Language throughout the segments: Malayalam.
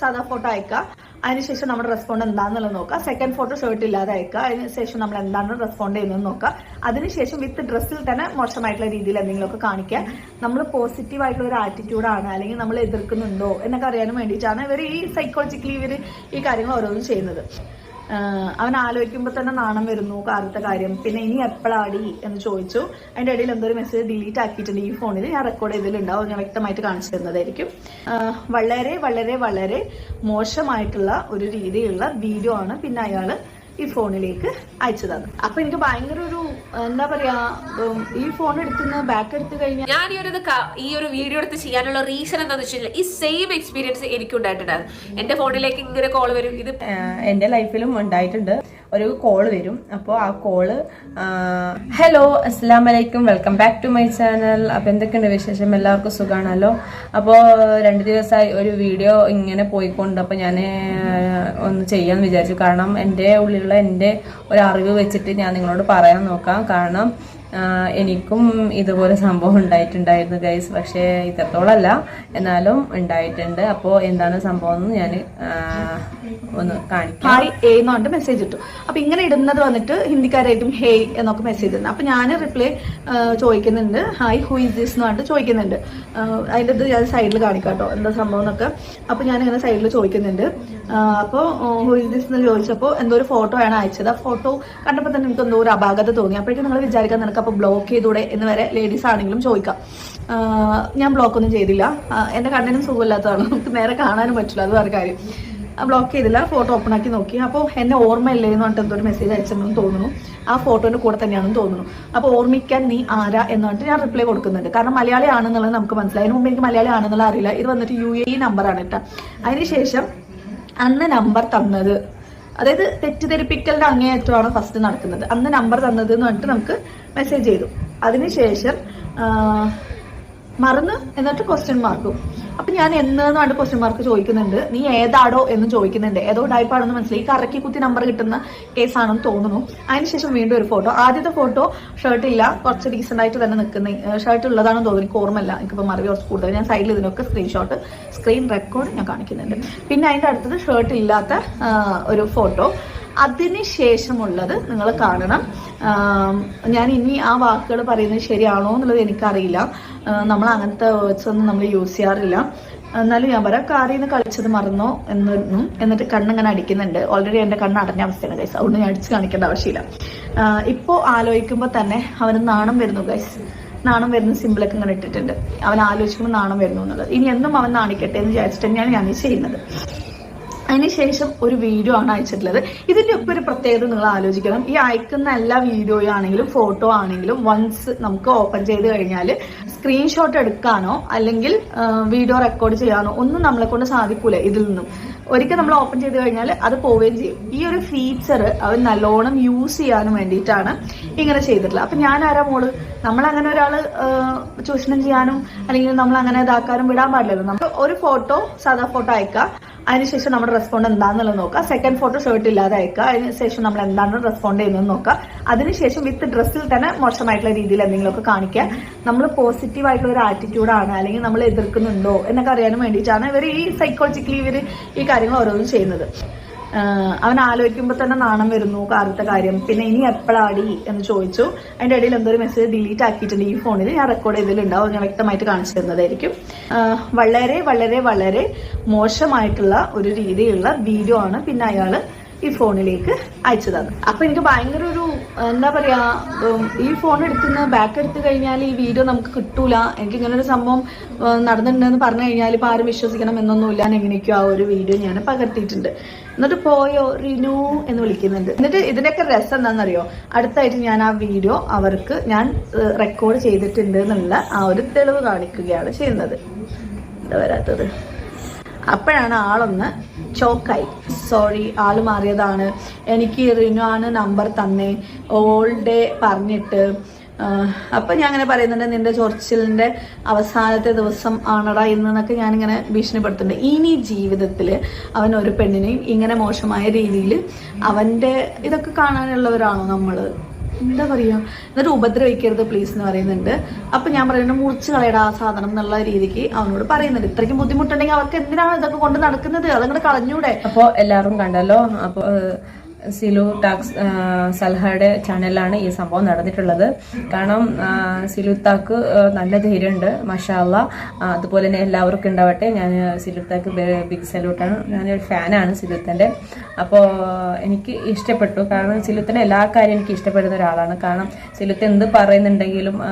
സാധാ ഫോട്ടോ അയക്കുക. അതിനുശേഷം നമ്മുടെ റെസ്പോണ്ട് എന്താണെന്നുള്ളത് നോക്കുക. സെക്കൻഡ് ഫോട്ടോ ഷർട്ട് ഇല്ലാതെ അയക്കുക. അതിനുശേഷം നമ്മൾ എന്താണ് റെസ്പോണ്ട് ചെയ്യുന്നത് നോക്കുക. അതിനുശേഷം വിത്ത് ഡ്രസ്സിൽ തന്നെ മോശമായിട്ടുള്ള രീതിയിൽ എന്തെങ്കിലുമൊക്കെ കാണിക്കുക. നമ്മൾ പോസിറ്റീവ് ആയിട്ടുള്ള ഒരു ആറ്റിറ്റ്യൂഡാണ് അല്ലെങ്കിൽ നമ്മൾ എതിർക്കുന്നുണ്ടോ എന്നൊക്കെ അറിയാനും വേണ്ടിയിട്ടാണ് ഇവർ ഈ സൈക്കോളജിക്കലി ഇവർ ഈ കാര്യങ്ങൾ ഓരോന്നും ചെയ്യുന്നത്. അവൻ ആലോചിക്കുമ്പോൾ തന്നെ നാണം വരുന്നു കാലത്തെ കാര്യം. പിന്നെ ഇനി എപ്പോഴാടി എന്ന് ചോദിച്ചു. അതിന്റെ ഇടയിൽ എന്തോ ഒരു മെസ്സേജ് ഡിലീറ്റ് ആക്കിയിട്ടുണ്ട് ഈ ഫോണിൽ ഞാൻ റെക്കോർഡ് ചെയ്തിട്ടുണ്ടാവും ഞാൻ വ്യക്തമായിട്ട് കാണിച്ചു തരുന്നതായിരിക്കും. വളരെ വളരെ വളരെ മോശമായിട്ടുള്ള ഒരു രീതിയിലുള്ള വീഡിയോ ആണ്. പിന്നെ അയാൾ ഈ ഫോണിലേക്ക് അയച്ചു തന്നു. അപ്പൊ എനിക്ക് ഭയങ്കര ഒരു എന്താ പറയാ ഈ ഫോൺ എടുക്കുന്ന ബാക്ക് എടുത്തു കഴിഞ്ഞാൽ ഞാൻ ഈ ഒരു ഈ ഒരു വീഡിയോ എടുത്ത് ചെയ്യാനുള്ള റീസൺ എന്താണെന്ന് വെച്ചാൽ ഈ സെയിം എക്സ്പീരിയൻസ് എനിക്ക് ഉണ്ടായിട്ടുണ്ടായിരുന്നു എന്റെ ഫോണിലേക്ക് ഇങ്ങനെ കോൾ വരും. ഇത് എന്റെ എന്റെ ലൈഫിലും ഉണ്ടായിട്ടുണ്ട്. ഒരു കോൾ വരും. അപ്പോൾ ആ കോൾ ഹലോ അസ്സാം വലൈക്കും welcome back to my channel അപ്പോൾ എന്തൊക്കെയുണ്ട് വിശേഷം? എല്ലാവർക്കും സുഖമാണല്ലോ അപ്പോൾ രണ്ട് ദിവസമായി ഒരു വീഡിയോ ഇങ്ങനെ പോയിക്കൊണ്ട് അപ്പോൾ ഞാൻ ഒന്ന് ചെയ്യാമെന്ന് വിചാരിച്ചു. കാരണം എന്റെ ഉള്ളിലുള്ള എന്റെ ഒരു അറിവ് വെച്ചിട്ട് ഞാൻ നിങ്ങളോട് പറയാൻ നോക്കാം. കാരണം എനിക്കും ഇതുപോലെ സംഭവം ഉണ്ടായിട്ടുണ്ടായിരുന്നു ഗൈസ് പക്ഷേ ഇത്രത്തോളമല്ല എന്നാലും ഉണ്ടായിട്ടുണ്ട്. അപ്പോൾ എന്താണ് സംഭവം എന്ന് ഞാൻ ഒന്ന് കാണിക്കാം. എന്ന് മെസ്സേജ് ഇട്ടു. അപ്പൊ ഇങ്ങനെ ഇടുന്നത് വന്നിട്ട് ഹിന്ദിക്കാരായിട്ടും ഹേയ് എന്നൊക്കെ മെസ്സേജ് ഇടുന്നത് അപ്പൊ ഞാൻ റിപ്ലൈ ചോദിക്കുന്നുണ്ട്. ഹായ് ഹു ഇസ് ദിസ് എന്ന് പറഞ്ഞിട്ട് ചോദിക്കുന്നുണ്ട്. അതിന്റെ ഇത് ഞാൻ സൈഡിൽ കാണിക്കാം കേട്ടോ എന്താ സംഭവം എന്നൊക്കെ. അപ്പൊ ഞാൻ ഇങ്ങനെ സൈഡിൽ ചോദിക്കുന്നുണ്ട്. അപ്പോൾ ഹു ഇസ് ദിസ് എന്ന് ചോദിച്ചപ്പോൾ എന്തോ ഒരു ഫോട്ടോ ആണ് അയച്ചത്. ആ ഫോട്ടോ കണ്ടപ്പോൾ തന്നെ എനിക്ക് എന്തോ ഒരു അപാകത തോന്നി. അപ്പോഴേക്കും നിങ്ങൾ വിചാരിക്കാൻ നിനക്ക് അപ്പോൾ ബ്ലോക്ക് ചെയ്തൂടെ എന്ന് വരെ ലേഡീസ് ആണെങ്കിലും ചോദിക്കാം. ഞാൻ ബ്ലോക്ക് ഒന്നും ചെയ്തില്ല. എന്റെ കണ്ണിനും സുഖമില്ലാത്തതാണ്. നമുക്ക് നേരെ കാണാനും പറ്റില്ല. അത് വേറെ കാര്യം. ബ്ലോക്ക് ചെയ്തില്ല. ഫോട്ടോ ഓപ്പൺ ആക്കി നോക്കി. അപ്പോൾ എന്നെ ഓർമ്മയില്ലേ എന്ന് പറഞ്ഞിട്ട് എന്തോ ഒരു മെസ്സേജ് അയച്ചെന്നും തോന്നുന്നു. ആ ഫോട്ടോന്റെ കൂടെ തന്നെയാണെന്ന് തോന്നുന്നു. അപ്പോൾ ഓർമ്മിക്കാൻ നീ ആരാ എന്ന് പറഞ്ഞിട്ട് ഞാൻ റിപ്ലൈ കൊടുക്കുന്നുണ്ട്. കാരണം മലയാളി ആണെന്നുള്ളത് നമുക്ക് മനസ്സിലായി. അതിന് മുമ്പ് എനിക്ക് മലയാളി ആണെന്നുള്ള അറിയില്ല. ഇത് വന്നിട്ട് യു എ നമ്പറാണ് കേട്ടോ. അതിനുശേഷം അന്ന് നമ്പർ തന്നത്. അതായത് തെറ്റിദ്ധരിപ്പിക്കലിന്റെ അങ്ങേയറ്റമാണ് ഫസ്റ്റ് നടക്കുന്നത്. അന്ന് നമ്പർ തന്നത് എന്ന് പറഞ്ഞിട്ട് നമുക്ക് മെസ്സേജ് ചെയ്തു. അതിനുശേഷം മറന്ന് എന്നിട്ട് ക്വസ്റ്റ്യൻ മാർക്കും അപ്പൊ ഞാൻ എന്ന് പറഞ്ഞ ക്വസ്റ്റ്യൻ മാർക്ക് ചോദിക്കുന്നുണ്ട്? നീ ഏതാടോ എന്ന് ചോദിക്കുന്നുണ്ട്. ഏതോ ടൈപ്പാണെന്ന് മനസ്സിലായി. കറക്കി കുത്തി നമ്പർ കിട്ടുന്ന കേസാണെന്ന് തോന്നുന്നു. അതിനുശേഷം വീണ്ടും ഒരു ഫോട്ടോ ആദ്യത്തെ ഫോട്ടോ ഷർട്ട് ഇല്ല. കുറച്ച് ഡീസെന്റ് ആയിട്ട് തന്നെ നിൽക്കുന്ന ഷർട്ട് ഉള്ളതാണെന്ന് തോന്നുന്നു. എനിക്ക് ഓർമ്മയില്ല. എനിക്കിപ്പോൾ മറവി കുറച്ച് കൂടുതൽ. ഞാൻ സൈഡിൽ ഇതിനൊക്കെ സ്ക്രീൻഷോട്ട് സ്ക്രീൻ റെക്കോർഡ് ഞാൻ കാണിക്കുന്നുണ്ട്. പിന്നെ അതിന്റെ അടുത്തത് ഷർട്ട് ഇല്ലാത്ത ഒരു ഫോട്ടോ അതിനുശേഷമുള്ളത് നിങ്ങൾ കാണണം. ഞാൻ ഇനി ആ വാക്കുകൾ പറയുന്നത് ശരിയാണോ എന്നുള്ളത് എനിക്കറിയില്ല. നമ്മൾ അങ്ങനത്തെ വേർഡ്സ് ഒന്നും നമ്മൾ യൂസ് ചെയ്യാറില്ല. എന്നാലും ഞാൻ പറയാം കാറിൽ നിന്ന് കളിച്ചത് മറന്നോ എന്നും എന്നിട്ട് കണ്ണിങ്ങനെ അടിക്കുന്നുണ്ട്. ഓൾറെഡി എന്റെ കണ്ണ് അടഞ്ഞ അവസ്ഥയാണ് ഗൈസ് അതുകൊണ്ട് ഞാൻ അടിച്ച് കാണിക്കേണ്ട ആവശ്യമില്ല. ഇപ്പോൾ ഇപ്പോ ആലോചിക്കുമ്പോൾ തന്നെ അവന് നാണം വരുന്നു ഗൈസ് നാണം വരുന്ന സിമ്പിളൊക്കെ ഇങ്ങനെ ഇട്ടിട്ടുണ്ട്. അവൻ ആലോചിക്കുമ്പോൾ നാണം വരുന്നു എന്നുള്ളത്. ഇനി എന്നും അവൻ നാണിക്കട്ടെ എന്ന് വിചാരിച്ചിട്ട് തന്നെയാണ് ഞാൻ ചെയ്യുന്നത്. അതിനുശേഷം ഒരു വീഡിയോ ആണ് അയച്ചിട്ടുള്ളത്. ഇതിന്റെ ഒക്കെ ഒരു പ്രത്യേകത നിങ്ങൾ ആലോചിക്കണം. ഈ അയക്കുന്ന എല്ലാ വീഡിയോയും ആണെങ്കിലും ഫോട്ടോ ആണെങ്കിലും വൺസ് നമുക്ക് ഓപ്പൺ ചെയ്ത് കഴിഞ്ഞാൽ സ്ക്രീൻഷോട്ട് എടുക്കാനോ അല്ലെങ്കിൽ വീഡിയോ റെക്കോർഡ് ചെയ്യാനോ ഒന്നും നമ്മളെ കൊണ്ട് സാധിക്കൂല ഇതിൽ നിന്നും. ഒരിക്കൽ നമ്മൾ ഓപ്പൺ ചെയ്ത് കഴിഞ്ഞാൽ അത് പോവുകയും ചെയ്യും. ഈ ഒരു ഫീച്ചർ അവർ നല്ലോണം യൂസ് ചെയ്യാനും വേണ്ടിയിട്ടാണ് ഇങ്ങനെ ചെയ്തിട്ടുള്ളത്. അപ്പൊ ഞാൻ ആരാ മോൾ? നമ്മൾ അങ്ങനെ ഒരാൾ ചൂഷണം ചെയ്യാനും അല്ലെങ്കിൽ നമ്മൾ അങ്ങനെ ഇതാക്കാനും വിടാൻ പാടില്ലല്ലോ. നമ്മൾ ഒരു ഫോട്ടോ സാധാ ഫോട്ടോ അയക്കുക. അതിനുശേഷം നമ്മുടെ റെസ്പോണ്ട് എന്താണെന്നുള്ളത് നോക്കുക സെക്കൻഡ് ഫോട്ടോ ഷർട്ട് ഇല്ലാതെ അയക്കുക. അതിനുശേഷം നമ്മൾ എന്താണ് റെസ്പോണ്ട് ചെയ്യുന്നത് നോക്കുക അതിനുശേഷം വിത്ത് ഡ്രസ്സിൽ തന്നെ മോശമായിട്ടുള്ള രീതിയിൽ എന്തെങ്കിലുമൊക്കെ കാണിക്കുക. നമ്മൾ പോസിറ്റീവ് ആയിട്ടുള്ള ഒരു ആറ്റിറ്റ്യൂഡാണ് അല്ലെങ്കിൽ നമ്മൾ എതിർക്കുന്നുണ്ടോ എന്നൊക്കെ അറിയാനും വേണ്ടിയിട്ടാണ് ഇവർ ഈ സൈക്കോളജിക്കലി ഇവർ ഈ കാര്യങ്ങൾ ഓരോന്നും ചെയ്യുന്നത്. അവൻ ആലോചിക്കുമ്പോൾ തന്നെ നാണം വരുന്നു കാലത്തെ കാര്യം. പിന്നെ ഇനി എപ്പോഴാടി എന്ന് ചോദിച്ചു. അതിന്റെ ഇടയിൽ എന്തോ ഒരു മെസ്സേജ് ഡിലീറ്റ് ആക്കിയിട്ടുണ്ട് ഈ ഫോണിൽ ഞാൻ റെക്കോർഡ് ചെയ്തിട്ടുണ്ടാവും. ഞാൻ വ്യക്തമായിട്ട് കാണിച്ചു തരുന്നതായിരിക്കും. വളരെ വളരെ വളരെ മോശമായിട്ടുള്ള ഒരു രീതിയിലുള്ള വീഡിയോ ആണ് പിന്നെ അയാൾ ഈ ഫോണിലേക്ക് അയച്ചു തന്നത് അപ്പൊ എനിക്ക് ഭയങ്കര ഒരു എന്താ പറയാ ഈ ഫോൺ എടുക്കുന്ന ബാക്ക് എടുത്തു കഴിഞ്ഞാൽ ഈ വീഡിയോ നമുക്ക് കിട്ടൂല. എനിക്ക് ഇങ്ങനെ ഒരു സംഭവം നടന്നിട്ടുണ്ടെന്ന് പറഞ്ഞു കഴിഞ്ഞാൽ ഇപ്പൊ ആരും വിശ്വസിക്കണം എന്നൊന്നുമില്ല എങ്ങനെയൊക്കെയോ ആ ഒരു വീഡിയോ ഞാൻ പകർത്തിയിട്ടുണ്ട്. എന്നിട്ട് പോയോ റിനു എന്ന് വിളിക്കുന്നുണ്ട്. എന്നിട്ട് ഇതിന്റെയൊക്കെ രസം എന്താണെന്നറിയോ? അടുത്തായിട്ട് ഞാൻ ആ വീഡിയോ അവർക്ക് ഞാൻ റെക്കോർഡ് ചെയ്തിട്ടുണ്ട് എന്നുള്ള ആ ഒരു തെളിവ് കാണിക്കുകയാണ് ചെയ്യുന്നത്. എന്താ വരാത്തത്? അപ്പോഴാണ് ആളൊന്ന് ചോക്കായി. സോറി ആൾ മാറിയതാണ്. എനിക്ക് റിനു ആണ് നമ്പർ തന്നേ. ഓൾ ഡേ പറഞ്ഞിട്ട് അപ്പം ഞാൻ അങ്ങനെ പറയുന്നുണ്ട് നിന്റെ ചൊറിച്ചിലിന്റെ അവസാനത്തെ ദിവസം ആണടാ ഇന്നെന്നൊക്കെ ഞാനിങ്ങനെ ഭീഷണിപ്പെടുത്തുന്നുണ്ട്. ഇനി ജീവിതത്തിൽ അവൻ ഒരു പെണ്ണിനെയും ഇങ്ങനെ മോശമായ രീതിയിൽ അവന്റെ ഇതൊക്കെ കാണാനുള്ളവരാണോ നമ്മൾ? എന്താ പറയുക എന്നിട്ട് ഉപദ്രവിക്കരുത് പ്ലീസ് എന്ന് പറയുന്നുണ്ട്. അപ്പം ഞാൻ പറയുന്നത് മുറിച്ച് കളയടാ ആ സാധനം എന്നുള്ള രീതിക്ക് അവനോട് പറയുന്നുണ്ട്. ഇത്രയ്ക്കും ബുദ്ധിമുട്ടുണ്ടെങ്കിൽ അവർക്ക് എന്തിനാണ് ഇതൊക്കെ കൊണ്ട് നടക്കുന്നത്? അതങ്ങോട്ട് കളഞ്ഞൂടെ? അപ്പോൾ എല്ലാവരും കണ്ടല്ലോ. അപ്പോൾ സിലു ടാക്സ് സൽഹയുടെ ചാനലിലാണ് ഈ സംഭവം നടന്നിട്ടുള്ളത്. കാരണം ആ, സിലു താക്ക് നല്ല ധൈര്യമുണ്ട് മഷാല്ല അതുപോലെ തന്നെ എല്ലാവർക്കും ഉണ്ടാവട്ടെ. ഞാൻ സിലു താക്ക് ബിഗ് സല്യൂട്ടാണ്. ഞാനൊരു ഫാനാണ് സിലുത്തന്റെ. അപ്പോൾ എനിക്ക് ഇഷ്ടപ്പെട്ടു. കാരണം സിലുത്തിന്റെ എല്ലാ കാര്യം എനിക്ക് ഇഷ്ടപ്പെടുന്ന ഒരാളാണ്. കാരണം സിലുത്ത് എന്ത് പറയുന്നുണ്ടെങ്കിലും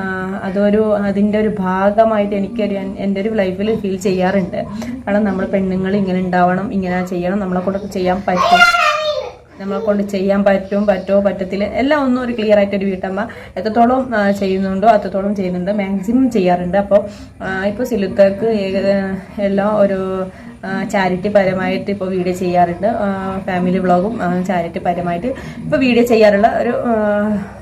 അതൊരു അതിന്റെ ഒരു ഭാഗമായിട്ട് എനിക്കൊരു എന്റെ ഒരു ലൈഫിൽ ഫീൽ ചെയ്യാറുണ്ട്. കാരണം നമ്മൾ പെണ്ണുങ്ങൾ ഇങ്ങനെ ഉണ്ടാവണം ഇങ്ങനെ ചെയ്യണം നമ്മളെ കൊണ്ടൊക്കെ ചെയ്യാൻ പറ്റും. നമ്മളെ കൊണ്ട് ചെയ്യാൻ പറ്റും പറ്റോ പറ്റത്തില്ല. എല്ലാം ഒന്നും ഒരു ക്ലിയർ ആയിട്ട് ഒരു വീട്ടമ്മ എത്രത്തോളം ചെയ്യുന്നുണ്ടോ അത്രത്തോളം ചെയ്യുന്നുണ്ട്. മാക്സിമം ചെയ്യാറുണ്ട്. അപ്പോൾ ഇപ്പോൾ സിലുത്തക്ക് എല്ലാം ഒരു ചാരിറ്റി പരമായിട്ട് ഇപ്പോൾ വീഡിയോ ചെയ്യാറുണ്ട്. ഫാമിലി വ്ളോഗും ചാരിറ്റി പരമായിട്ട് ഇപ്പോൾ വീഡിയോ ചെയ്യാറുള്ള ഒരു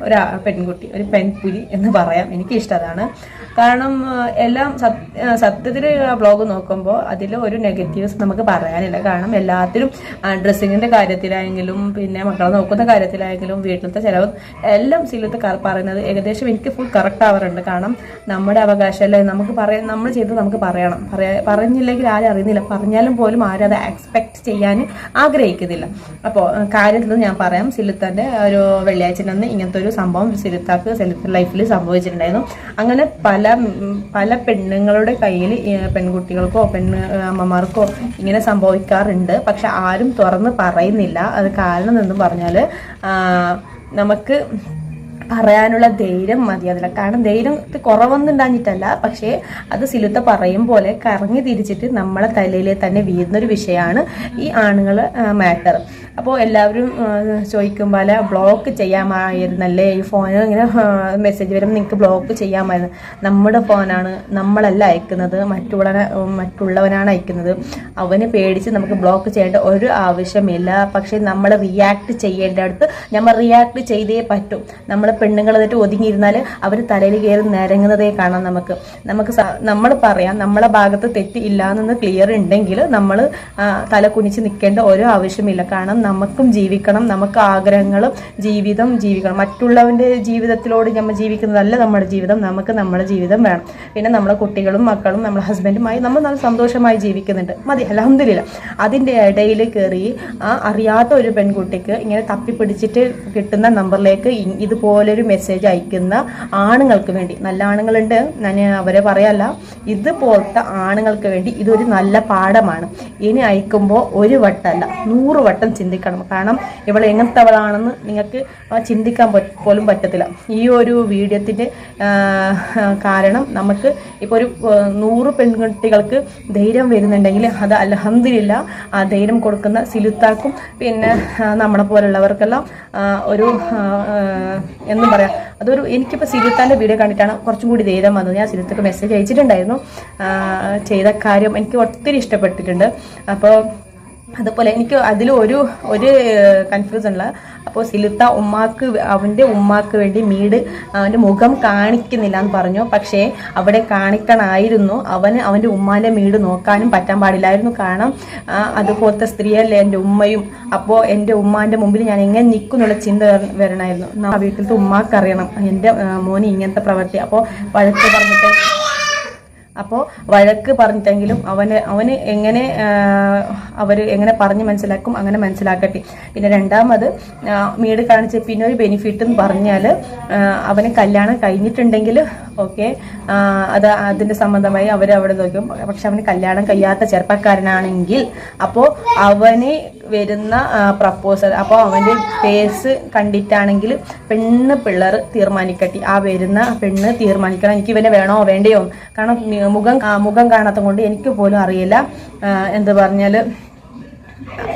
ഒരു പെൺകുട്ടി ഒരു പെൺപുലി എന്ന് പറയാം. എനിക്ക് ഇഷ്ടമാണ് കാരണം എല്ലാം സത്യത്തിൽ വ്ളോഗ് നോക്കുമ്പോൾ അതിൽ ഒരു നെഗറ്റീവ്സ് നമുക്ക് പറയാനില്ല. കാരണം എല്ലാത്തിലും ഡ്രസ്സിങ്ങിന്റെ കാര്യത്തിലായെങ്കിലും പിന്നെ മക്കളെ നോക്കുന്ന കാര്യത്തിലായെങ്കിലും വീട്ടിലത്തെ ചിലവ് എല്ലാം സിലത്ത് പറയുന്നത് ഏകദേശം എനിക്ക് ഫുൾ കറക്റ്റ് ആവാറുണ്ട്. കാരണം നമ്മുടെ അവകാശമല്ലേ നമുക്ക് പറയാൻ നമ്മൾ ചെയ്ത് നമുക്ക് പറയണം. പറയാ പറഞ്ഞില്ലെങ്കിൽ ആരും അറിയുന്നില്ല. പറഞ്ഞാലും പോലും ആരും അത് എക്സ്പെക്ട് ചെയ്യാൻ ആഗ്രഹിക്കുന്നില്ല. അപ്പോൾ കാര്യത്തിൽ ഞാൻ പറയാം. സിലുത്തന്റെ ഒരു വെള്ളിയാഴ്ച ഇങ്ങനത്തെ ഒരു സംഭവം സിലുത്താക്ക് സിലുത്ത ലൈഫിൽ സംഭവിച്ചിട്ടുണ്ടായിരുന്നു. അങ്ങനെ പല പല പെണ്ണുങ്ങളുടെ കയ്യിൽ പെൺകുട്ടികൾക്കോ പെണ്ണ് അമ്മമാർക്കോ ഇങ്ങനെ സംഭവിക്കാറുണ്ട്. പക്ഷെ ആരും തുറന്ന് പറയുന്നില്ല. അത് കാരണം എന്ന് പറഞ്ഞാൽ നമുക്ക് പറയാനുള്ള ധൈര്യം മതി. അതില്ല കാരണം ധൈര്യം കുറവൊന്നും ഉണ്ടാഞ്ഞിട്ടല്ല. പക്ഷേ അത് സിലുത്ത പറയും പോലെ കറങ്ങി തിരിച്ചിട്ട് നമ്മളെ തലയിലെ തന്നെ വീഴുന്നൊരു വിഷയമാണ് ഈ ആണുങ്ങൾ മാറ്റർ അപ്പോൾ എല്ലാവരും ആ, ചോദിക്കും പോലെ ബ്ലോക്ക് ചെയ്യാമായിരുന്നല്ലേ? ഈ ഫോൺ ഇങ്ങനെ മെസ്സേജ് വരുമ്പോൾ നിങ്ങൾക്ക് ബ്ലോക്ക് ചെയ്യാമായിരുന്നു. നമ്മുടെ ഫോണാണ് നമ്മളല്ല അയക്കുന്നത് മറ്റുള്ള മറ്റുള്ളവനാണ് അയക്കുന്നത്. അവന് പേടിച്ച് നമുക്ക് ബ്ലോക്ക് ചെയ്യേണ്ട ഒരു ആവശ്യമില്ല. പക്ഷേ നമ്മൾ റിയാക്ട് ചെയ്യേണ്ട അടുത്ത് നമ്മൾ റിയാക്ട് ചെയ്തേ പറ്റും. നമ്മൾ പെണ്ണുങ്ങൾ എന്നിട്ട് ഒതുങ്ങിയിരുന്നാൽ അവർ തലയിൽ കയറി നിരങ്ങുന്നതേ കാണാം നമുക്ക്. നമുക്ക് നമ്മൾ പറയാം നമ്മളെ ഭാഗത്ത് തെറ്റ് എന്നൊന്ന് ക്ലിയർ ഉണ്ടെങ്കിൽ നമ്മൾ തല കുനിച്ച് നിൽക്കേണ്ട ഒരു ആവശ്യമില്ല. കാരണം നമുക്കും ജീവിക്കണം. നമുക്ക് ആഗ്രഹങ്ങളും ജീവിതം ജീവിക്കണം. മറ്റുള്ളവന്റെ ജീവിതത്തിലോട് നമ്മൾ ജീവിക്കുന്നതല്ല നമ്മുടെ ജീവിതം. നമുക്ക് നമ്മുടെ ജീവിതം വേണം. പിന്നെ നമ്മുടെ കുട്ടികളും മക്കളും നമ്മുടെ ഹസ്ബൻഡുമായി നമ്മൾ നല്ല സന്തോഷമായി ജീവിക്കുന്നുണ്ട്. മതി. അലഹമില്ല അതിന്റെ ഇടയിൽ കയറി ആ അറിയാത്ത ഒരു പെൺകുട്ടിക്ക് ഇങ്ങനെ തപ്പിപ്പിടിച്ചിട്ട് കിട്ടുന്ന നമ്പറിലേക്ക് ഇതുപോലൊരു മെസ്സേജ് അയക്കുന്ന ആണുങ്ങൾക്ക് വേണ്ടി. നല്ല ആണുങ്ങളുണ്ട്. ഞാൻ അവരെ പറയല്ല. ഇതുപോലത്തെ ആണുങ്ങൾക്ക് വേണ്ടി ഇതൊരു നല്ല പാഠമാണ്. ഇനി അയക്കുമ്പോൾ ഒരു വട്ടമല്ല നൂറ് വട്ടം ചിന്തിക്കണം. കാരണം ഇവൾ എങ്ങനത്തെവളാണെന്ന് നിങ്ങൾക്ക് ചിന്തിക്കാൻ പോലും പറ്റത്തില്ല. ഈ ഒരു വീഡിയോത്തിന്റെ കാരണം നമുക്ക് ഇപ്പോൾ ഒരു നൂറ് പെൺകുട്ടികൾക്ക് ധൈര്യം വരുന്നുണ്ടെങ്കിൽ അത് അലഹന്തില്ല ആ ധൈര്യം കൊടുക്കുന്ന സിലുത്താക്കും പിന്നെ നമ്മളെ പോലുള്ളവർക്കെല്ലാം ഒരു എന്ന് പറയാം. അതൊരു എനിക്കിപ്പോൾ സിലുത്താന്റെ വീഡിയോ കണ്ടിട്ടാണ് കുറച്ചും കൂടി ധൈര്യം വന്നത്. ഞാൻ സിലുത്തക്ക് മെസ്സേജ് അയച്ചിട്ടുണ്ടായിരുന്നു. ചെയ്ത കാര്യം എനിക്ക് ഒത്തിരി ഇഷ്ടപ്പെട്ടിട്ടുണ്ട്. അപ്പോൾ അതുപോലെ എനിക്ക് അതിൽ ഒരു ഒരു കൺഫ്യൂസ് ഉള്ള അപ്പോൾ സിലുത്ത ഉമ്മാക്ക് അവന്റെ ഉമ്മാക്ക് വേണ്ടി മീട് അവന്റെ മുഖം കാണിക്കുന്നില്ല എന്ന് പറഞ്ഞു. പക്ഷേ അവിടെ കാണിക്കണമായിരുന്നു അവന് അവന്റെ ഉമ്മാന്റെ മീട് നോക്കാനും പറ്റാൻ പാടില്ലായിരുന്നു. കാരണം അതുപോലത്തെ സ്ത്രീയല്ലേ എന്റെ ഉമ്മയും. അപ്പോൾ എന്റെ ഉമ്മാന്റെ മുമ്പിൽ ഞാൻ എങ്ങനെ നിൽക്കും എന്നുള്ള ചിന്ത വര- വരണമായിരുന്നു വീട്ടിലത്തെ ഉമ്മാക്ക് അറിയണം. എന്റെ മോന് ഇങ്ങനത്തെ പ്രവൃത്തി. അപ്പോൾ വഴക്ക് പറഞ്ഞിട്ട് അപ്പോൾ വഴക്ക് പറഞ്ഞിട്ടെങ്കിലും അവന് അവന് എങ്ങനെ അവർ എങ്ങനെ പറഞ്ഞ് മനസ്സിലാക്കും അങ്ങനെ മനസ്സിലാക്കട്ടെ. പിന്നെ രണ്ടാമത് മീട് കാണിച്ച് പിന്നെ ഒരു ബെനിഫിറ്റ് എന്ന് പറഞ്ഞാൽ അവന് കല്യാണം കഴിഞ്ഞിട്ടുണ്ടെങ്കിൽ ഓക്കെ അത് അതിന്റെ സംബന്ധമായി അവർ അവിടെ നോക്കും. പക്ഷെ അവന് കല്യാണം കഴിയാത്ത ചെറുപ്പക്കാരനാണെങ്കിൽ അപ്പോൾ അവന് വരുന്ന പ്രപ്പോസൽ അപ്പോൾ അവന്റെ ഫേസ് കണ്ടിട്ടാണെങ്കിൽ പെണ്ണ് പിള്ളേർ തീർമാനിക്കട്ടെ ആ വരുന്ന പെണ്ണ് തീർമാനിക്കണം എനിക്ക് ഇവനെ വേണോ വേണ്ടയോ? കാരണം മുഖം മുഖം കാണാത്ത കൊണ്ട് എനിക്ക് പോലും അറിയില്ല. എന്ത് പറഞ്ഞാൽ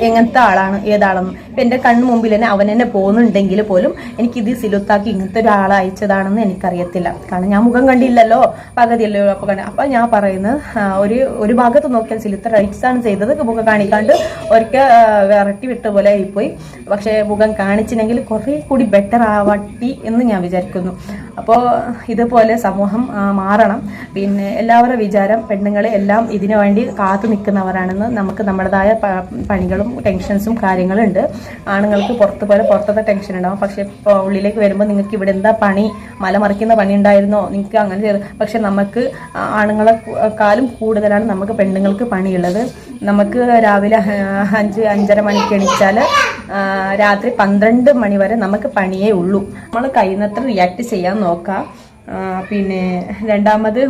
എങ്ങനത്തെ ആളാണ് ഏതാളെന്ന് ഇപ്പം എന്റെ കണ്ണ് മുമ്പിൽ തന്നെ അവൻ എന്നെ പോകുന്നുണ്ടെങ്കിൽ പോലും എനിക്കിത് സിലുത്താക്കി ഇങ്ങനത്തെ ഒരാളെ അയച്ചതാണെന്ന് എനിക്കറിയത്തില്ല. കാരണം ഞാൻ മുഖം കണ്ടില്ലല്ലോ പകുതിയല്ലോ അപ്പോൾ കണ്ട അപ്പം ഞാൻ പറയുന്നത് ഒരു ഒരു ഭാഗത്ത് നോക്കിയാൽ സിലുത്ത റൈറ്റ്സാണ് ചെയ്തത്. മുഖം കാണിക്കാണ്ട് ഒരിക്കൽ വിറട്ടി വിട്ട പോലെ ആയിപ്പോയി. പക്ഷേ മുഖം കാണിച്ചില്ലെങ്കിൽ കുറേ കൂടി ബെറ്റർ ആവട്ടി എന്ന് ഞാൻ വിചാരിക്കുന്നു. അപ്പോൾ ഇതുപോലെ സമൂഹം മാറണം. പിന്നെ എല്ലാവരുടെ വിചാരം പെണ്ണുങ്ങളെ എല്ലാം ഇതിനു വേണ്ടി കാത്തു നിൽക്കുന്നവരാണെന്ന് നമുക്ക് നമ്മുടേതായ പണികളും ടെൻഷൻസും കാര്യങ്ങളും ഉണ്ട് ആണുങ്ങൾക്ക് പുറത്ത് പോലെ പുറത്തത്തെ ടെൻഷൻ ഉണ്ടാവും. പക്ഷേ ഉള്ളിലേക്ക് വരുമ്പോൾ നിങ്ങൾക്ക് ഇവിടെ എന്താ പണി? മലമറിക്കുന്ന പണി ഉണ്ടായിരുന്നോ? നിങ്ങൾക്ക് അങ്ങനെ ചെയ്ത് പക്ഷെ നമുക്ക് ആണുങ്ങളെ കാലും കൂടുതലാണ് നമുക്ക് പെണ്ണുങ്ങൾക്ക് പണിയുള്ളത്. നമുക്ക് രാവിലെ അഞ്ച് അഞ്ചര മണിക്ക് എണീച്ചാൽ രാത്രി പന്ത്രണ്ട് മണി വരെ നമുക്ക് പണിയേ ഉള്ളൂ. നമ്മൾ കഴിയുന്നത്ര റിയാക്ട് ചെയ്യാൻ നോക്കാം ആ, പിന്നെ രണ്ടാമത്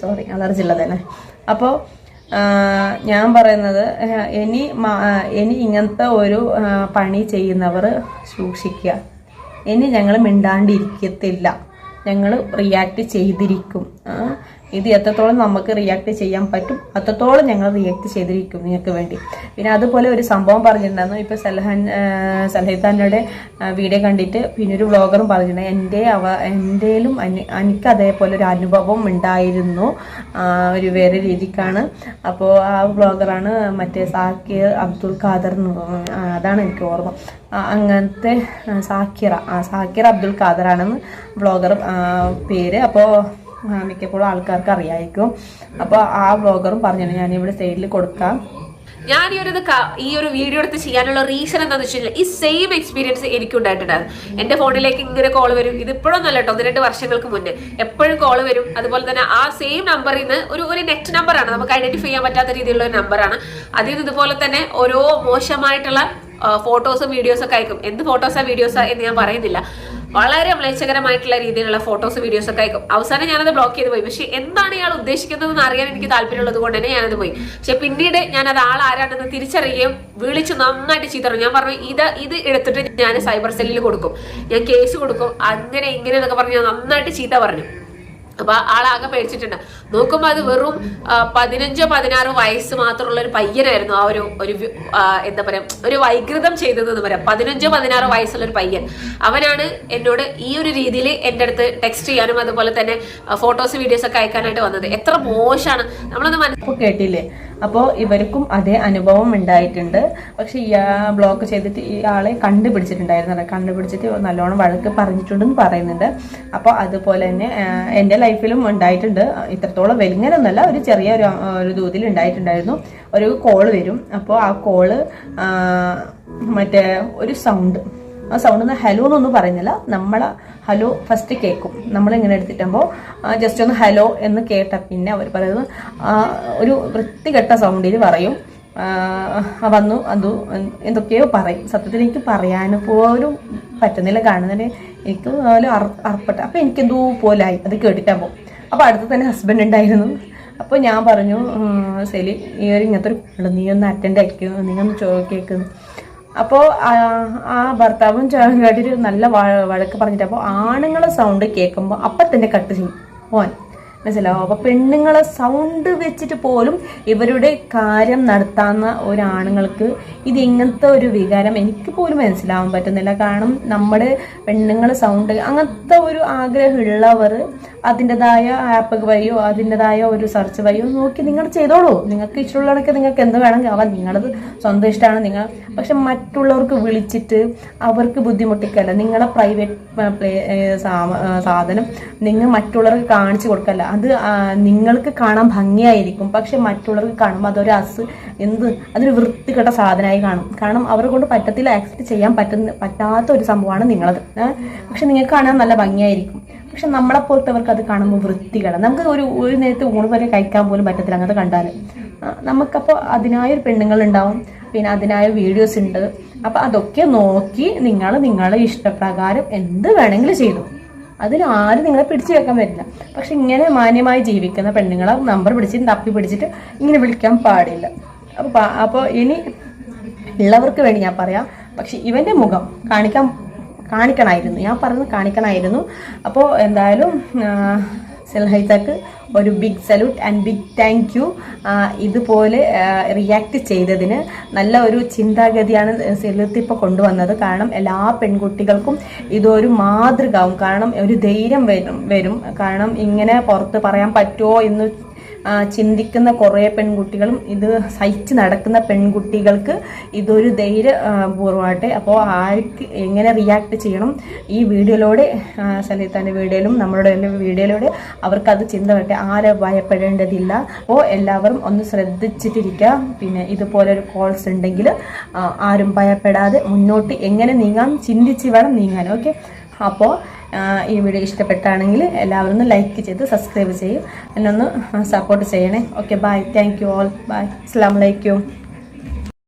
സോറി അലർജി ഉള്ളത് തന്നെ അപ്പോൾ ഞാൻ പറയുന്നത് ഇനി ഇനി ഇങ്ങനത്തെ ഒരു പണി ചെയ്യുന്നവർ സൂക്ഷിക്കുക. ഇനി ഞങ്ങൾ മിണ്ടാണ്ടിരിക്കത്തില്ല. ഞങ്ങൾ റിയാക്ട് ചെയ്തിരിക്കും. ഇത് എത്രത്തോളം നമുക്ക് റിയാക്ട് ചെയ്യാൻ പറ്റും അത്രത്തോളം ഞങ്ങൾ റിയാക്ട് ചെയ്തിരിക്കും നിങ്ങൾക്ക് വേണ്ടി. പിന്നെ അതുപോലെ ഒരു സംഭവം പറഞ്ഞിട്ടുണ്ടായിരുന്നു. ഇപ്പോൾ സൽഹാൻ സൽഹിത്താന്റെ വീഡിയോ കണ്ടിട്ട് പിന്നെ ഒരു വ്ളോഗറും പറഞ്ഞിട്ടുണ്ട്. എന്റെ അവ എന്റെയിലും എനിക്ക് അതേപോലെ ഒരു അനുഭവം ഉണ്ടായിരുന്നു. ഒരു വേറെ രീതിക്കാണ്. അപ്പോൾ ആ വ്ളോഗറാണ് മറ്റേ സാക്കിർ അബ്ദുൽ ഖാദർ അതാണ് എനിക്ക് ഓർമ്മ. അങ്ങനത്തെ സാക്കിറ സാക്കിർ അബ്ദുൽ ഖാദറാണെന്ന് വ്ളോഗർ പേര്. അപ്പോൾ മിക്കപ്പോഴും ആൾക്കാർക്ക് അറിയായിരിക്കും. അപ്പോൾ ആ വ്ളോഗറും പറഞ്ഞു ഞാനിവിടെ സൈഡിൽ കൊടുക്കാം. ഞാൻ ഈ ഒരു ഈ ഒരു വീഡിയോ എടുത്ത് ചെയ്യാനുള്ള റീസൺ എന്താണെന്ന് വെച്ചാൽ ഈ സെയിം എക്സ്പീരിയൻസ് എനിക്കുണ്ടായിട്ടുണ്ടായിരുന്നു എന്റെ ഫോണിലേക്ക് ഇങ്ങനെ കോൾ വരും. ഇത് ഇപ്പോഴൊന്നല്ല കേട്ടോ ഒന്ന് രണ്ട് വർഷങ്ങൾക്ക് മുന്നേ. എപ്പോഴും കോൾ വരും. അതുപോലെ തന്നെ ആ സെയിം നമ്പറിൽ നിന്ന് ഒരു ഒരു നെറ്റ് നമ്പറാണ് നമുക്ക് ഐഡന്റിഫൈ ചെയ്യാൻ പറ്റാത്ത രീതിയിലുള്ള ഒരു നമ്പറാണ് അതിൽ നിന്ന് ഇതുപോലെ തന്നെ ഓരോ മോശമായിട്ടുള്ള ഫോട്ടോസും വീഡിയോസും ഒക്കെ അയക്കും. എന്ത് ഫോട്ടോസാ വീഡിയോസാ എന്ന് ഞാൻ പറയുന്നില്ല. വളരെ മ്ലേച്ഛകരമായിട്ടുള്ള രീതിയിലുള്ള ഫോട്ടോസ് വീഡിയോസ് ഒക്കെ അയക്കും. അവസാനം ഞാനത് ബ്ലോക്ക് ചെയ്ത് പോയി. പക്ഷെ എന്താണ് ഇയാൾ ഉദ്ദേശിക്കുന്നത് എന്ന് അറിയാൻ എനിക്ക് താല്പര്യമുള്ളത് കൊണ്ട് തന്നെ ഞാനത് പോയി. പക്ഷെ പിന്നീട് ഞാൻ അത് ആൾ ആരാണെന്ന് തിരിച്ചറിയുകയും വിളിച്ച് നന്നായിട്ട് ചീത്തറും ഞാൻ പറഞ്ഞു ഇത് ഇത് എടുത്തിട്ട് ഞാൻ സൈബർ സെല്ലിൽ കൊടുക്കും. ഞാൻ കേസ് കൊടുക്കും. അങ്ങനെ ഇങ്ങനെ എന്നൊക്കെ പറഞ്ഞു ഞാൻ നന്നായിട്ട് ചീത്ത പറഞ്ഞു. അപ്പൊ ആളാകെ പേടിച്ചിട്ടുണ്ട്. നോക്കുമ്പോൾ അത് വെറും പതിനഞ്ചോ പതിനാറോ വയസ്സ് മാത്രമുള്ള ഒരു പയ്യനായിരുന്നു ആ ഒരു ഒരു എന്താ പറയാ ഒരു വൈകൃതം ചെയ്തതെന്ന് പറയാം. പതിനഞ്ചോ പതിനാറോ വയസ്സുള്ള ഒരു പയ്യൻ. അവനാണ് എന്നോട് ഈ ഒരു രീതിയിൽ എന്റെ അടുത്ത് ടെക്സ്റ്റ് ചെയ്യാനും അതുപോലെ തന്നെ ഫോട്ടോസ് വീഡിയോസ് ഒക്കെ അയക്കാനായിട്ട് വന്നത്. എത്ര മോശമാണ് നമ്മളൊന്ന് മനസ്സിലാക്കി കേട്ടില്ലേ? അപ്പോൾ ഇവർക്കും അതേ അനുഭവം ഉണ്ടായിട്ടുണ്ട്. പക്ഷെ ഈ ബ്ലോക്ക് ചെയ്തിട്ട് ഇയാളെ ആളെ കണ്ടുപിടിച്ചിട്ടുണ്ടായിരുന്നു കണ്ടുപിടിച്ചിട്ട് നല്ലോണം വഴക്ക് പറഞ്ഞിട്ടുണ്ടെന്ന് പറയുന്നുണ്ട്. അപ്പോൾ അതുപോലെ തന്നെ എന്റെ ലൈഫിലും ഉണ്ടായിട്ടുണ്ട്. ഇത്രത്തോളം വലിങ്ങനൊന്നുമല്ല ഒരു ചെറിയ ഒരു ഒരു ദൂതിൽ ഉണ്ടായിട്ടുണ്ടായിരുന്നു. ഒരു കോൾ വരും. അപ്പോൾ ആ കോൾ മറ്റേ ഒരു സൗണ്ട് ആ സൗണ്ട് ഹലോ എന്നൊന്നും പറയുന്നില്ല. നമ്മൾ ഹലോ ഫസ്റ്റ് കേൾക്കും നമ്മളിങ്ങനെ എടുത്തിട്ടുമ്പോൾ ജസ്റ്റ് ഒന്ന് ഹലോ എന്ന് കേട്ട പിന്നെ അവർ പറയുന്നത് ആ, ഒരു വൃത്തികെട്ട സൗണ്ടിൽ പറയും. വന്നു അത് എന്തൊക്കെയോ പറയും. സത്യത്തിൽ എനിക്ക് പറയാൻ പോലും പറ്റുന്നില്ല. കാണുന്നതിന് എനിക്ക് പോലും അപ്പം എനിക്കെന്തോ പോലായി അത് കേട്ടിട്ടാകുമ്പോൾ അപ്പോൾ അടുത്ത് തന്നെ ഹസ്ബൻഡ് ഉണ്ടായിരുന്നു. അപ്പോൾ ഞാൻ പറഞ്ഞു സെലി ഈ ഒരു ഇങ്ങനത്തെ ഒരു നീ ഒന്ന് അറ്റൻഡ് ആയിരിക്കും നീ ഒന്ന് ചോ കേൾക്കുന്നു അപ്പോൾ ആ ഭർത്താവും കേട്ടിട്ട് നല്ല വഴക്ക് പറഞ്ഞിട്ട് അപ്പോൾ ആണുങ്ങളെ സൗണ്ട് കേൾക്കുമ്പോൾ അപ്പം തന്നെ കട്ട് ചെയ്യും. ഓൻ മനസ്സിലാവും അപ്പോൾ പെണ്ണുങ്ങളെ സൗണ്ട് വെച്ചിട്ട് പോലും ഇവരുടെ കാര്യം നടത്താവുന്ന ഒരാണുങ്ങൾക്ക് ഇത് ഇങ്ങനത്തെ ഒരു വികാരം എനിക്ക് പോലും മനസ്സിലാവാൻ പറ്റുന്നില്ല. കാരണം നമ്മുടെ പെണ്ണുങ്ങളെ സൗണ്ട് അങ്ങനത്തെ ഒരു ആഗ്രഹമുള്ളവർ അതിന്റെതായ ആപ്പ് വഴിയോ അതിന്റെതായ ഒരു സെർച്ച് വഴിയോ നോക്കി നിങ്ങൾ ചെയ്തോളൂ. നിങ്ങൾക്ക് ഇഷ്ടമുള്ളതൊക്കെ നിങ്ങൾക്ക് എന്ത് വേണമെങ്കിൽ അവ നിങ്ങളത് സ്വന്തം ഇഷ്ടമാണ് നിങ്ങൾ. പക്ഷെ മറ്റുള്ളവർക്ക് വിളിച്ചിട്ട് അവർക്ക് ബുദ്ധിമുട്ടിക്കല്ല. നിങ്ങളെ പ്രൈവറ്റ് പ്ലേ സാധനം നിങ്ങൾ മറ്റുള്ളവർക്ക് കാണിച്ചു കൊടുക്കല്ല. അത് നിങ്ങൾക്ക് കാണാൻ ഭംഗിയായിരിക്കും. പക്ഷെ മറ്റുള്ളവർക്ക് കാണുമ്പോൾ അതൊരു അസ് എന്ത് അതൊരു വൃത്തികെട്ട സാധനമായി കാണും. കാരണം അവരെ കൊണ്ട് പറ്റത്തില്ല. ആക്സെപ്റ്റ് ചെയ്യാൻ പറ്റുന്ന പറ്റാത്ത ഒരു സംഭവമാണ് നിങ്ങളത്. പക്ഷെ നിങ്ങൾക്ക് കാണാൻ നല്ല ഭംഗിയായിരിക്കും. പക്ഷെ നമ്മളെ പോലത്തവർക്ക് അത് കാണുമ്പോൾ വൃത്തികേടാണ് നമുക്ക് ഒരു ഒരു നേരത്തെ ഊണ് വരെ കഴിക്കാൻ പോലും പറ്റത്തില്ല അങ്ങനത്തെ കണ്ടാൽ നമുക്കപ്പോൾ പെണ്ണുങ്ങൾ ഉണ്ടാവും പിന്നെ അതിനായ വീഡിയോസ് ഉണ്ട്. അപ്പം അതൊക്കെ നോക്കി നിങ്ങൾ നിങ്ങളുടെ ഇഷ്ടപ്രകാരം എന്ത് വേണമെങ്കിലും ചെയ്തു. അതിൽ ആരും നിങ്ങളെ പിടിച്ചു വെക്കാൻ പറ്റില്ല. പക്ഷെ ഇങ്ങനെ മാന്യമായി ജീവിക്കുന്ന പെണ്ണുങ്ങളെ നമ്പർ പിടിച്ചിട്ട് തപ്പി പിടിച്ചിട്ട് ഇങ്ങനെ വിളിക്കാൻ പാടില്ല. അപ്പോൾ അപ്പോൾ ഇനി ഉള്ളവർക്ക് വേണ്ടി ഞാൻ പറയാം. പക്ഷെ ഇവന്റെ മുഖം കാണിക്കാൻ കാണിക്കണമായിരുന്നു. ഞാൻ പറഞ്ഞ് കാണിക്കണമായിരുന്നു. അപ്പോൾ എന്തായാലും സെൽഹൈസക്ക് ഒരു big salute and big thank you ഇതുപോലെ റിയാക്ട് ചെയ്തതിന് നല്ല ഒരു ചിന്താഗതിയാണ് സെലുത്ത് ഇപ്പോൾ കൊണ്ടുവന്നത്. കാരണം എല്ലാ പെൺകുട്ടികൾക്കും ഇതൊരു മാതൃകാവും. കാരണം ഒരു ധൈര്യം വരും വരും. കാരണം ഇങ്ങനെ പുറത്ത് പറയാൻ പറ്റുമോ എന്ന് ചിന്തിക്കുന്ന കുറേ പെൺകുട്ടികളും ഇത് സഹിച്ച് നടക്കുന്ന പെൺകുട്ടികൾക്ക് ഇതൊരു ധൈര്യ ആ, പൂർവമാട്ടെ അപ്പോൾ ആർക്ക് എങ്ങനെ റിയാക്ട് ചെയ്യണം ഈ വീഡിയോയിലൂടെ സലീത്താന്റെ വീഡിയോയിലും നമ്മളുടെ വീഡിയോയിലൂടെ അവർക്കത് ചിന്ത വരട്ടെ. ആരെ ഭയപ്പെടേണ്ടതില്ല. അപ്പോൾ എല്ലാവരും ഒന്ന് ശ്രദ്ധിച്ചിട്ടിരിക്കുക. പിന്നെ ഇതുപോലൊരു കോൾസ് ഉണ്ടെങ്കിൽ ആരും ഭയപ്പെടാതെ മുന്നോട്ട് എങ്ങനെ നീങ്ങാം ചിന്തിച്ച് വേണം നീങ്ങാൻ. ഓക്കെ? അപ്പോൾ ഈ വീഡിയോ ഇഷ്ടപ്പെട്ടാണെങ്കിൽ എല്ലാവരും ഒന്ന് ലൈക്ക് ചെയ്ത് സബ്സ്ക്രൈബ് ചെയ്യും. എന്നൊന്ന് സപ്പോർട്ട് ചെയ്യണേ. Okay bye thank you all bye അസ്സാം വലൈക്കും